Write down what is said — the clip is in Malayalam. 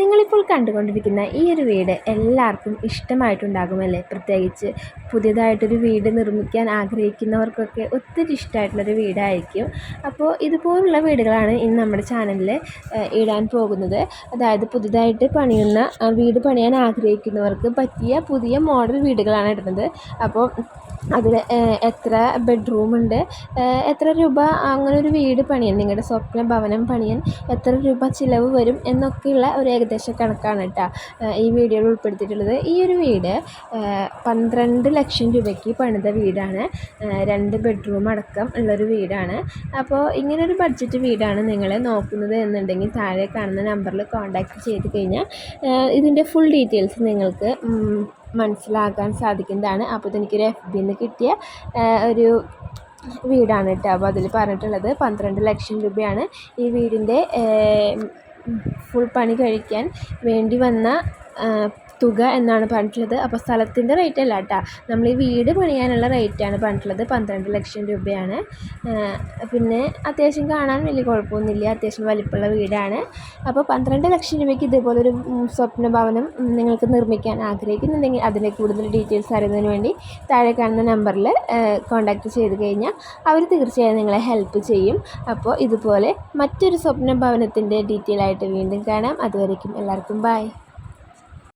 നിങ്ങളിപ്പോൾ കണ്ടുകൊണ്ടിരിക്കുന്ന ഈ ഒരു വീട് എല്ലാവർക്കും ഇഷ്ടമായിട്ടുണ്ടാകുമല്ലേ? പ്രത്യേകിച്ച് പുതിയതായിട്ടൊരു വീട് നിർമ്മിക്കാൻ ആഗ്രഹിക്കുന്നവർക്കൊക്കെ ഒത്തിരി ഇഷ്ടമായിട്ടുള്ളൊരു വീടായിരിക്കും. അപ്പോൾ ഇതുപോലുള്ള വീടുകളാണ് ഇന്ന് നമ്മുടെ ചാനലിൽ ഇടാൻ പോകുന്നത്. അതായത് പുതുതായിട്ട് പണിയുന്ന വീട് പണിയാൻ ആഗ്രഹിക്കുന്നവർക്ക് പറ്റിയ പുതിയ മോഡൽ വീടുകളാണ് ഇടുന്നത്. അപ്പോൾ അതിൽ എത്ര ബെഡ്റൂമുണ്ട് എത്ര രൂപ അങ്ങനെ ഒരു വീട് പണിയാൻ നിങ്ങളുടെ സ്വപ്ന ഭവനം പണിയാൻ എത്ര രൂപ ചിലവ് വരും എന്നൊക്കെയുള്ള ഒരു ഏകദേശ കണക്കാണ് കേട്ടോ ഈ വീഡിയോയിൽ ഉൾപ്പെടുത്തിയിട്ടുള്ളത്. ഈ ഒരു വീട് പന്ത്രണ്ട് ലക്ഷം രൂപയ്ക്ക് പണിത വീടാണ്. രണ്ട് ബെഡ്റൂം അടക്കം ഉള്ളൊരു വീടാണ്. അപ്പോൾ ഇങ്ങനൊരു ബഡ്ജറ്റ് വീടാണ് നിങ്ങൾ നോക്കുന്നത് എന്നുണ്ടെങ്കിൽ താഴെ കാണുന്ന നമ്പറിൽ കോൺടാക്റ്റ് ചെയ്ത് കഴിഞ്ഞാൽ ഇതിന്റെ ഫുൾ ഡീറ്റെയിൽസ് നിങ്ങൾക്ക് മനസ്സിലാക്കാൻ സാധിക്കുന്നതാണ്. അപ്പോൾ ഇതെനിക്കൊരു എഫ് ബിന്ന് കിട്ടിയ ഒരു വീടാണ് കേട്ടോ അപ്പോൾ അതിൽ പറഞ്ഞിട്ടുള്ളത് പന്ത്രണ്ട് ലക്ഷം രൂപയാണ് ഈ വീടിന്റെ ഫുൾ പണി കഴിക്കാൻ വേണ്ടി വന്ന തുക എന്നാണ് പറഞ്ഞിട്ടുള്ളത്. അപ്പോൾ സ്ഥലത്തിന്റെ റേറ്റ് അല്ല കേട്ടോ നമ്മൾ ഈ വീട് പണിയാനുള്ള റേറ്റാണ് പറഞ്ഞിട്ടുള്ളത്. പന്ത്രണ്ട് ലക്ഷം രൂപയാണ്. പിന്നെ അത്യാവശ്യം കാണാൻ വലിയ കുഴപ്പമൊന്നുമില്ല. അത്യാവശ്യം വലിപ്പമുള്ള വീടാണ്. അപ്പോൾ പന്ത്രണ്ട് ലക്ഷം രൂപയ്ക്ക് ഇതുപോലൊരു സ്വപ്ന ഭവനം നിങ്ങൾക്ക് നിർമ്മിക്കാൻ ആഗ്രഹിക്കുന്നുണ്ടെങ്കിൽ അതിന്റെ കൂടുതൽ ഡീറ്റെയിൽസ് അറിയുന്നതിന് വേണ്ടി താഴെ കാണുന്ന നമ്പറിൽ കോൺടാക്റ്റ് ചെയ്ത് കഴിഞ്ഞാൽ അവർ തീർച്ചയായും നിങ്ങളെ ഹെൽപ്പ് ചെയ്യും. അപ്പോൾ ഇതുപോലെ മറ്റൊരു സ്വപ്ന ഭവനത്തിന്റെ ഡീറ്റെയിൽ ആയിട്ട് വീണ്ടും കാണാം. അതുവരേക്കും എല്ലാവർക്കും ബൈ